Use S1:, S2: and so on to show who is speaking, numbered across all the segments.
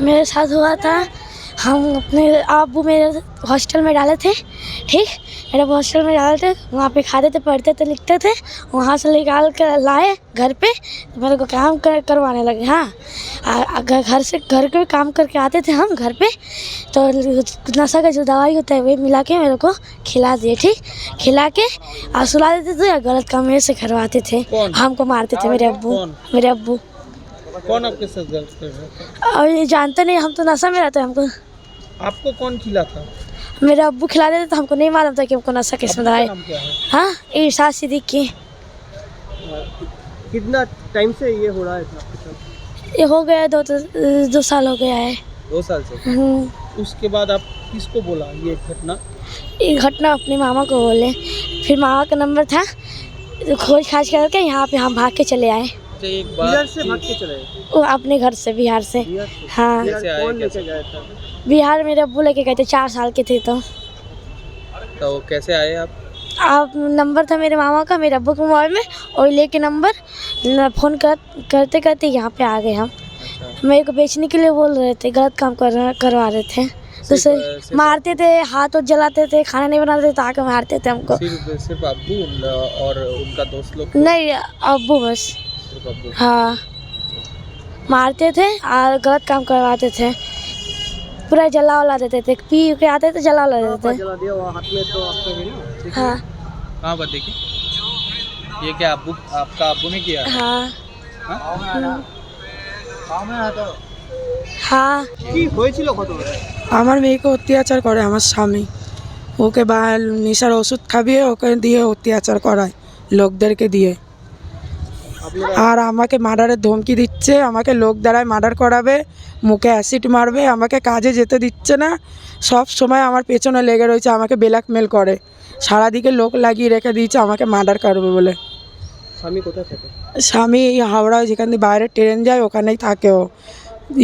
S1: मेरे साथ हुआ था। हम अपने अबू मेरे हॉस्टल में डाले थे ठीक? मेरे हॉस्टल में डाले थे वहाँ पे खाते थे पढ़ते थे लिखते थे वहाँ से निकाल कर लाए घर पे तो मेरे को काम कर करवाने लगे हाँ। अगर घर से घर के काम करके आते थे हम घर पे तो नशा का जो दवाई होता है वही मिला के मेरे को खिला दिए ठीक? खिला के और सुला देते थे और गलत काम मेरे से करवाते थे? हमको मारते थे मेरे
S2: अबू
S1: मेरे अब्बू।
S2: कौन आपके साथ गलत कर रहा था?
S1: और ये जानते नहीं हम तो नशा में रहते हैं हमको।
S2: आपको कौन खिला था?
S1: मेरे अब्बू खिला देते तो हमको नहीं मालूम था कि हमको नशा
S2: किसमें है?
S1: हाँ ईर्षा सिद्दीकी।
S3: कितना टाइम से ये हो रहा है आपके साथ
S1: ये हो गया दो दो साल हो गया है।
S2: दो साल से?
S1: हम्म,
S2: उसके बाद आप किसको बोला ये घटना?
S1: ये घटना अपने मामा को बोले। फिर मामा का नंबर था खोज खाज करके यहाँ पे हम भाग के चले आए।
S2: अच्छा एक
S3: इधर
S2: बात
S3: से भाग के चले?
S1: वो अपने घर से बिहार से।
S3: बिहार से?
S1: हाँ।
S3: बिहार
S2: कैसे
S3: कौन लेके गया था?
S1: बिहार मेरे अबू लेके गए थे चार साल के थे तो।
S2: तो कैसे आए आप?
S1: आप नंबर था मेरे मामा का मेरे अबू के मोबाइल में और लेके नंबर फ़ोन कर करते करते यहाँ पे आ गए हम।
S2: अच्छा।
S1: मेरे को बेचने के लिए बोल रहे थे गलत काम कर करवा रहे थे। तो
S2: सिर्फ़,
S1: मारते थे हाथ और जलाते थे खाना नहीं बनाते थे तो आके मारते थे हमको।
S2: सिर्फ़ सिर्फ़ अब्बू और उनका दोस्त लोग?
S1: नहीं अबू बस। हाँ मारते थे और गलत काम करवाते थे पूरा जला उला देते थे पी के आते थे जला उला
S3: हाँ,
S1: देते थे
S3: जला दिया वहाँ हाथ में तो आपके है ना देखिए।
S1: हाँ
S2: कहाँ पर देखिए ये क्या अब्बू आपका अब्बू ने किया
S1: हाँ
S2: हाँ?
S1: हाँ
S3: কি হয়েছিল ঘটনা
S4: আমার মেয়েকে অত্যাচার করে আমার স্বামী ওকে বা নেশার ওষুধ খাবিয়ে ওকে দিয়ে অত্যাচার করায় লোকদেরকে দিয়ে
S3: আপনারা
S4: আর আমাকে মার্ডারের ধমকি দিচ্ছে আমাকে লোক দ্বারায় মার্ডার করাবে মুখে অ্যাসিড মারবে আমাকে কাজে যেতে দিচ্ছে না। সব সময় আমার পেছনে লেগে রয়েছে আমাকে ব্ল্যাকমেল করে। সারাদিকে লোক লাগিয়ে রেখে দিয়েছে আমাকে মার্ডার করবে বলে।
S3: স্বামী কোথায় থাকে?
S4: স্বামী এই হাওড়ায় যেখান দিয়ে বাইরে ট্রেন যায় ওখানেই থাকে ও।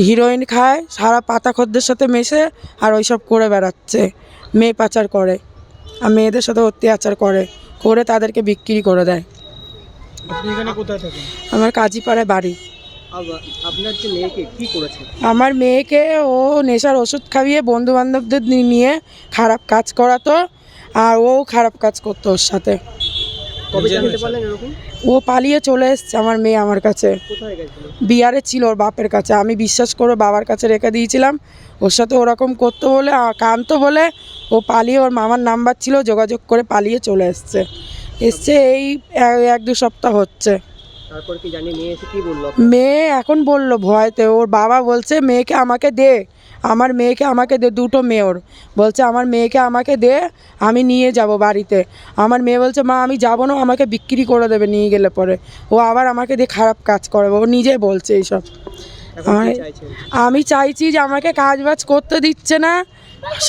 S4: হিরোইন খায় সারা পাতা খদ্দের সাথে মেশে আর ওইসব করে বেড়াচ্ছে। মেয়ে পাচার করে আর মেয়েদের সাথে অত্যাচার করে করে তাদেরকে বিক্রি করে দেয়।
S2: আপনি এখানে কোথায় থাকেন?
S4: আমার কাজীপাড়ায় বাড়ি।
S3: আপনার যে মেয়েকে কি করেছে?
S4: আমার মেয়েকে ও নেশার ওষুধ খাইয়ে বন্ধু বান্ধবদের নিয়ে খারাপ কাজ করাতো আর ও খারাপ কাজ করতো ওর সাথে। ও পালিয়ে চলে এসছে আমার মেয়ে আমার কাছে। বিয়ারে ছিল ওর বাপের কাছে। আমি বিশ্বাস করে বাবার কাছে রেখে দিয়েছিলাম। ওর সাথে ওরকম করতো বলে কানতো বলে ও পালিয়ে ওর মামার নাম্বার ছিল যোগাযোগ করে পালিয়ে চলে এসছে। এসছে এই এক- দু সপ্তাহ হচ্ছে।
S3: তারপর কি জানি মেয়ে এসে কি বলল?
S4: মেয়ে এখন বলল ভয়তে ওর বাবা বলছে মেয়েকে আমাকে দে আমার মেয়েকে আমাকে দে দুটো মেয়ে ওর। বলছে আমার মেয়েকে আমাকে দে আমি নিয়ে যাব বাড়িতে। আমার মেয়ে বলছে মা আমি যাব না আমাকে বিক্রি করে দেবে নিয়ে গেলে পরে। ও আবার আমাকে দিয়ে খারাপ কাজ করবে ও নিজে বলছে এইসব। আমি চাইছি যে আমাকে কাজ বাজ করতে দিচ্ছে না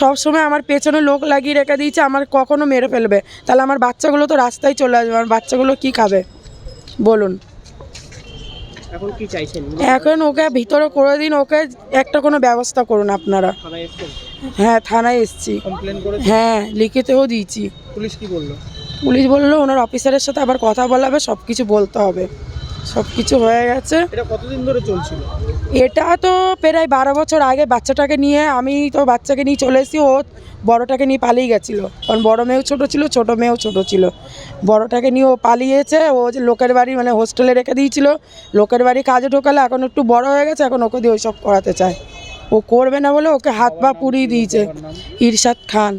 S4: সব সময় আমার পেছনে লোক লাগিয়ে রেখে দিয়েছে আমার কখনো মেরে ফেলবে। তাহলে আমার বাচ্চাগুলো তো রাস্তায় চলে আসবে আমার বাচ্চাগুলো কি খাবে? বলুন।
S3: এখন
S4: ওকে ভিতরে করে দিন ওকে একটা কোনো ব্যবস্থা করুন আপনারা। হ্যাঁ থানায় এসছি। হ্যাঁ লিখিতেও দিয়েছি।
S2: পুলিশ কি বলল?
S4: পুলিশ বলল ওনার অফিসারের সাথে আবার কথা বলাবে সব কিছু বলতে হবে। সব কিছু হয়ে গেছে।
S2: এটা কতদিন ধরে চলছিল?
S4: এটা তো প্রায় বারো বছর আগে বাচ্চাটাকে নিয়ে আমি তো বাচ্চাকে নিয়ে চলে এসেছি ও বড়টাকে নিয়ে পালিয়ে গেছিল। কারণ বড় মেয়েও ছোটো ছিল ছোট মেয়েও ছোট ছিল। বড়টাকে নিয়ে ও পালিয়েছে ও যে লোকের বাড়ি মানে হোস্টেলে রেখে দিয়েছিল। লোকের বাড়ি কাজে ঢোকালে এখন একটু বড় হয়ে গেছে এখন ওকে দিয়ে ওইসব করাতে চায়। ও করবে না বলে ওকে হাত পা পুড়িয়ে দিয়েছে। ইরশাদ খান।